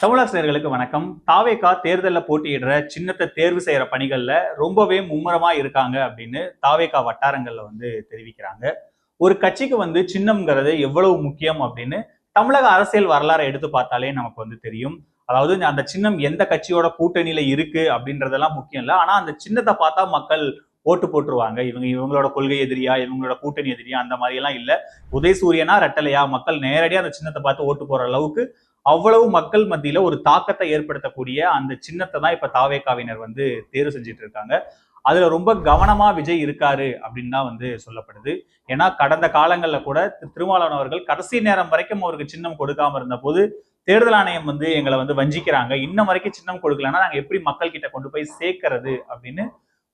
தமிழாசிரியர்களுக்கு வணக்கம். தாவேகா தேர்தலில் போட்டியிடுற சின்னத்தை தேர்வு செய்கிற பணிகளில் ரொம்பவே மும்முரமா இருக்காங்க அப்படின்னு தாவேகா வட்டாரங்களில் வந்து தெரிவிக்கிறாங்க. ஒரு கட்சிக்கு வந்து சின்னம்ங்கிறது எவ்வளவு முக்கியம் அப்படின்னு தமிழக அரசியல் வரலாறை எடுத்து பார்த்தாலே நமக்கு வந்து தெரியும். அதாவது அந்த சின்னம் எந்த கட்சியோட கூட்டணியில இருக்கு அப்படின்றதெல்லாம் முக்கியம் இல்லை. ஆனா அந்த சின்னத்தை பார்த்தா மக்கள் ஓட்டு போட்டுருவாங்க. இவங்க இவங்களோட கொள்கை எதிரியா இவங்களோட கூட்டணி எதிரியா அந்த மாதிரி எல்லாம் இல்ல. உதயசூரியனா ரெட்டலையா? மக்கள் நேரடியாக அந்த சின்னத்தை பார்த்து ஓட்டு போற அளவுக்கு அவ்வளவு மக்கள் மத்தியில ஒரு தாக்கத்தை ஏற்படுத்தக்கூடிய அந்த சின்னத்தை தான் இப்ப தாவேக்காவினர் வந்து தேர்வு செஞ்சுட்டு இருக்காங்க அதுல ரொம்ப கவனமா விஜய் இருக்காரு அப்படின்னு தான் வந்து சொல்லப்படுது. ஏன்னா கடந்த காலங்கள்ல கூட திரு திருமாவளவன் அவர்கள் கடைசி நேரம் வரைக்கும் அவருக்கு சின்னம் கொடுக்காம இருந்த போது தேர்தல் ஆணையம் வந்து எங்களை வந்து வஞ்சிக்கிறாங்க. இன்ன வரைக்கும் சின்னம் கொடுக்கலன்னா நாங்க எப்படி மக்கள் கிட்ட கொண்டு போய் சேர்க்கறது அப்படின்னு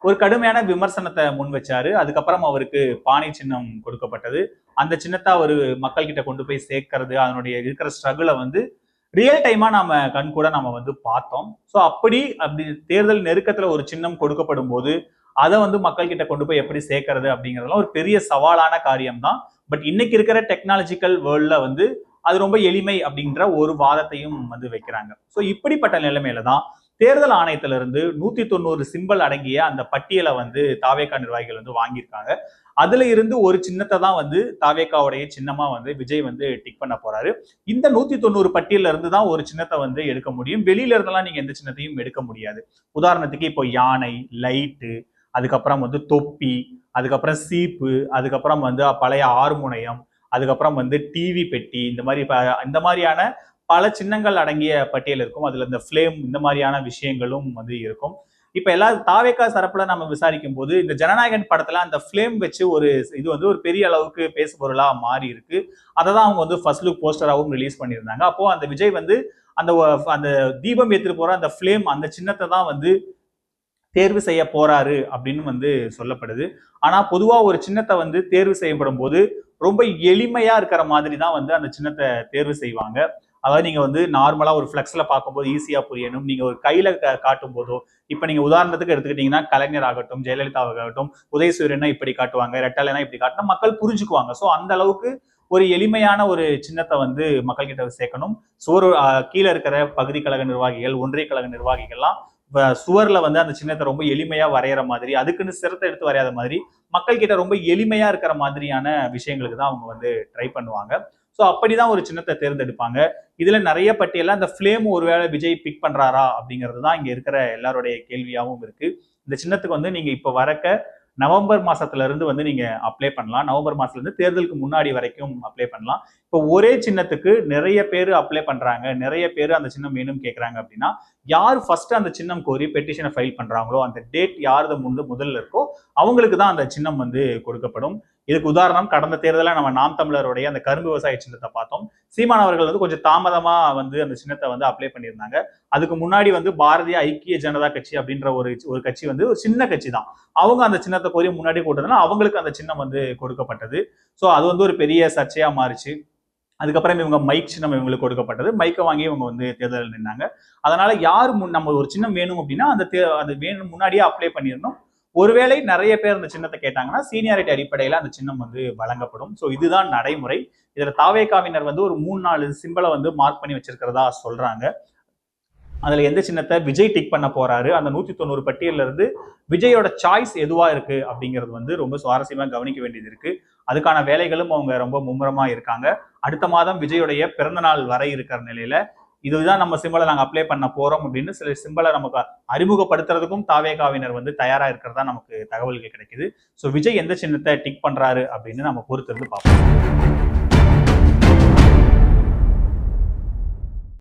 ஒரு கடுமையான விமர்சனத்தை முன் வச்சாரு. அதுக்கப்புறம் அவருக்கு பானை சின்னம் கொடுக்கப்பட்டது. அந்த சின்னத்தை அவர் மக்கள் கிட்ட கொண்டு போய் சேர்க்கறது அதனுடைய இருக்கிற ஸ்ட்ரகிளை வந்து ரியல் டைமா நாம கண் கூட நம்ம வந்து பார்த்தோம். ஸோ அப்படி அப்படி தேர்தல் நெருக்கத்துல ஒரு சின்னம் கொடுக்கப்படும் போது அதை வந்து மக்கள் கிட்ட கொண்டு போய் எப்படி சேர்க்கறது அப்படிங்கிறதுலாம் ஒரு பெரிய சவாலான காரியம் தான் பட் இன்னைக்கு இருக்கிற டெக்னாலஜிக்கல் வேர்ல்ட்ல வந்து அது ரொம்ப எளிமை அப்படின்ற ஒரு வாதத்தையும் வந்து வைக்கிறாங்க. ஸோ இப்படிப்பட்ட நிலைமையில தான் தேர்தல் ஆணையத்திலிருந்து நூத்தி தொண்ணூறு சிம்பல் அடங்கிய அந்த பட்டியலை வந்து தாவேக்கா நிர்வாகிகள் வந்து வாங்கியிருக்காங்க. அதுல இருந்து ஒரு சின்னத்தை தான் வந்து தாவேக்காவுடைய சின்னமா வந்து விஜய் வந்து டிக் பண்ண போறாரு. இந்த நூத்தி தொண்ணூறு பட்டியல இருந்து தான் ஒரு சின்னத்தை வந்து எடுக்க முடியும். வெளியில இருந்தெல்லாம் நீங்க எந்த சின்னத்தையும் எடுக்க முடியாது. உதாரணத்துக்கு இப்போ யானை லைட்டு அதுக்கப்புறம் வந்து தொப்பி அதுக்கப்புறம் சீப்பு அதுக்கப்புறம் வந்து பழைய ஆறுமுனையம் அதுக்கப்புறம் வந்து டிவி பெட்டி இந்த மாதிரி இந்த மாதிரியான பல சின்னங்கள் அடங்கிய பட்டியல் இருக்கும். அதுல இந்த ஃப்ளேம் இந்த மாதிரியான விஷயங்களும் வந்து இருக்கும். இப்ப எல்லா தாவேக்கா தரப்புல நம்ம விசாரிக்கும் போது இந்த ஜனநாயகன் படத்துல அந்த ஃப்ளேம் வச்சு ஒரு இது வந்து ஒரு பெரிய அளவுக்கு பேசு பொருளா மாறி இருக்கு. அதை தான் அவங்க வந்து ஃபர்ஸ்ட் லுக் போஸ்டராகவும் ரிலீஸ் பண்ணியிருந்தாங்க. அப்போ அந்த விஜய் வந்து அந்த அந்த தீபம் ஏத்துட்டு போற அந்த ஃப்ளேம் அந்த சின்னத்தை தான் வந்து தேர்வு செய்ய போறாரு அப்படின்னு வந்து சொல்லப்படுது. ஆனா பொதுவா ஒரு சின்னத்தை வந்து தேர்வு செய்யப்படும் போது ரொம்ப எளிமையா இருக்கிற மாதிரி தான் வந்து அந்த சின்னத்தை தேர்வு செய்வாங்க. அதாவது நீங்கள் வந்து நார்மலாக ஒரு ஃப்ளெக்ஸில் பார்க்கும்போது ஈஸியாக புரியணும். நீங்கள் ஒரு கையில் காட்டும் போதோ இப்போ நீங்கள் உதாரணத்துக்கு எடுத்துக்கிட்டிங்கன்னா கலைஞர் ஆகட்டும் ஜெயலலிதா ஆகட்டும் உதயசூரியனா இப்படி காட்டுவாங்க ரெட்டலைனா இப்படி காட்டினா மக்கள் புரிஞ்சுக்குவாங்க. ஸோ அந்த அளவுக்கு ஒரு எளிமையான ஒரு சின்னத்தை வந்து மக்கள் கிட்ட சேர்க்கணும். சுவர் கீழே இருக்கிற பகுதி கழக நிர்வாகிகள் ஒன்றிய கழக நிர்வாகிகள்லாம் வ- சுவர்ல வந்து அந்த சின்னத்தை ரொம்ப எளிமையா வரைகிற மாதிரி அதுக்குன்னு சிரத்தை எடுத்து வரையாத மாதிரி மக்கள் கிட்ட ரொம்ப எளிமையா இருக்கிற மாதிரியான விஷயங்களுக்கு தான் அவங்க வந்து ட்ரை பண்ணுவாங்க. ஸோ அப்படிதான் ஒரு சின்னத்தை தேர்ந்தெடுப்பாங்க. இதுல நிறைய பட்டியல அந்த ஃப்ளேம் ஒருவேளை விஜய் பிக் பண்றாரா அப்படிங்கிறது தான் இங்க இருக்கிற எல்லாருடைய கேள்வியாகவும் இருக்கு. இந்த சின்னத்துக்கு வந்து நீங்க இப்ப வரக்க நவம்பர் மாசத்துல இருந்து வந்து நீங்க அப்ளை பண்ணலாம். நவம்பர் மாசத்துல இருந்து தேர்தலுக்கு முன்னாடி வரைக்கும் அப்ளை பண்ணலாம். இப்போ ஒரே சின்னத்துக்கு நிறைய பேர் அப்ளை பண்றாங்க. நிறைய பேர் அந்த சின்னம் வேணும் கேட்கறாங்க அப்படின்னா யார் ஃபர்ஸ்ட் அந்த சின்னம் கோரி பெட்டிஷனை ஃபைல் பண்றாங்களோ அந்த டேட் யார் முன் முதல்ல இருக்கோ அவங்களுக்கு தான் அந்த சின்னம் வந்து கொடுக்கப்படும். இதுக்கு உதாரணம் கடந்த தேர்தலில் நம்ம நாம் தமிழருடைய அந்த கரும்பு விவசாய சின்னத்தை பார்த்தோம். சீமான் அவர்கள் வந்து கொஞ்சம் தாமதமா வந்து அந்த சின்னத்தை வந்து அப்ளை பண்ணியிருந்தாங்க. அதுக்கு முன்னாடி வந்து பாரதிய ஐக்கிய ஜனதா கட்சி அப்படின்ற ஒரு ஒரு கட்சி வந்து ஒரு சின்ன கட்சி தான் அவங்க அந்த சின்னத்தை கோரி முன்னாடி கொடுத்ததுனா அவங்களுக்கு அந்த சின்னம் வந்து கொடுக்கப்பட்டது. ஸோ அது வந்து ஒரு பெரிய சர்ச்சையா மாறிச்சு. அதுக்கப்புறம் இவங்க மைக் சின்னம் இவங்களுக்கு கொடுக்கப்பட்டது. மைக்கை வாங்கி இவங்க வந்து தேர்தலில் நின்னாங்க. அதனால யார் முன் நம்ம ஒரு சின்னம் வேணும் அப்படின்னா அந்த தே அது வேணும் முன்னாடியே அப்ளை பண்ணிடணும். ஒருவேளை நிறைய பேர் அந்த சின்னத்தை கேட்டாங்கன்னா சீனியாரிட்டி அடிப்படையில் அந்த சின்னம் வந்து வழங்கப்படும். ஸோ இதுதான் நடைமுறை. இதில் தாவேகாவினர் வந்து ஒரு மூணு நாலு சிம்பிளை வந்து மார்க் பண்ணி வச்சிருக்கிறதா சொல்றாங்க. அதுல எந்த சின்னத்தை விஜய் டிக் பண்ண போறாரு? அந்த நூத்தி தொண்ணூறு பட்டியல்ல இருந்து விஜயோட சாய்ஸ் எதுவா இருக்கு அப்படிங்கிறது வந்து ரொம்ப சுவாரஸ்யமா கவனிக்க வேண்டியது இருக்கு. அதுக்கான வேலைகளும் அவங்க ரொம்ப மும்முரமா இருக்காங்க. அடுத்த மாதம் விஜயோடைய பிறந்த நாள் வரை இருக்கிற நிலையில இதுதான் நம்ம சிம்பளை நாங்கள் அப்ளை பண்ண போறோம் அப்படின்னு சில சிம்பளை நமக்கு அறிமுகப்படுத்துறதுக்கும் தாவேகாவினர் வந்து தயாரா இருக்கிறதா நமக்கு தகவல்கள் கிடைக்குது. ஸோ விஜய் எந்த சின்னத்தை டிக் பண்றாரு அப்படின்னு நம்ம பொறுத்திருந்து பார்ப்போம்.